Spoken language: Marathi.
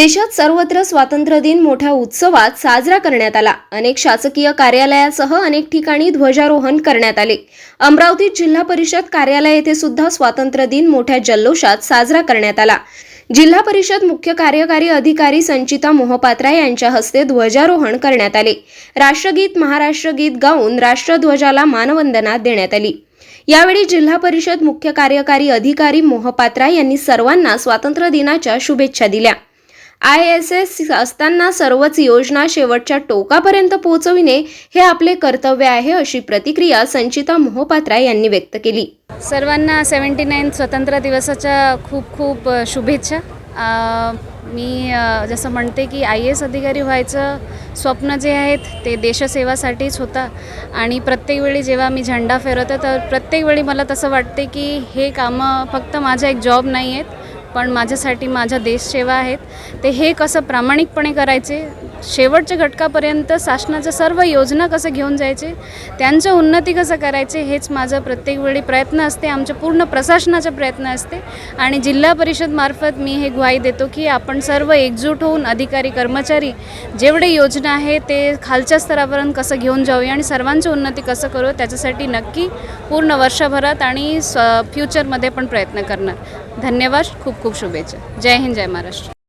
देशात सर्वत्र स्वातंत्र्य दिन मोठ्या उत्सवात साजरा करण्यात आला. अनेक शासकीय कार्यालयासह अनेक ठिकाणी ध्वजारोहण करण्यात आले. अमरावतीत जिल्हा परिषद कार्यालय येथे सुद्धा स्वातंत्र्य दिन मोठ्या जल्लोषात साजरा करण्यात आला. जिल्हा परिषद मुख्य कार्यकारी अधिकारी संचिता मोहपात्रा यांच्या हस्ते ध्वजारोहण करण्यात आले. राष्ट्रगीत महाराष्ट्र गीत गाऊन राष्ट्रध्वजाला मानवंदना देण्यात आली. यावेळी जिल्हा परिषद मुख्य कार्यकारी अधिकारी मोहपात्रा यांनी सर्वांना स्वातंत्र्य दिनाच्या शुभेच्छा दिल्या. आय एस एस असताना सर्वच योजना शेवटच्या टोकापर्यंत पोहोचविणे हे आपले कर्तव्य आहे अशी प्रतिक्रिया संचिता मोहपात्रा यांनी व्यक्त केली. सर्वांना सेवन्टी नाईन स्वतंत्र दिवसाच्या खूप खूप शुभेच्छा. मी जसं म्हणते की आय एस अधिकारी व्हायचं स्वप्न जे आहेत ते देशसेवासाठीच होता. आणि प्रत्येक वेळी जेव्हा मी झेंडा फिरवते तर प्रत्येक वेळी मला तसं वाटते की हे कामं फक्त माझा एक जॉब नाही आहेत. पण माझ्यासाठी माझ्या देशसेवा आहेत. ते हे कसं प्रामाणिकपणे करायचे शेवटच्या घटकापर्यंत शासनाच्या सर्व योजना कसं घेऊन जायचे त्यांचं उन्नती कसं करायचे हेच माझं प्रत्येक वेळी प्रयत्न असते आमच्या पूर्ण प्रशासनाचा प्रयत्न असते. आणि जिल्हा परिषदमार्फत मी हे ग्वाही देतो की आपण सर्व एकजूट होऊन अधिकारी कर्मचारी जेवढे योजना आहे ते खालच्या स्तरापर्यंत कसं घेऊन जाऊया आणि सर्वांची उन्नती कसं करू त्याच्यासाठी नक्की पूर्ण वर्षभरात आणि स फ्युचरमध्ये पण प्रयत्न करणार. धन्यवाद खूप खूप शुभेच्छा जय हिंद जय महाराष्ट्र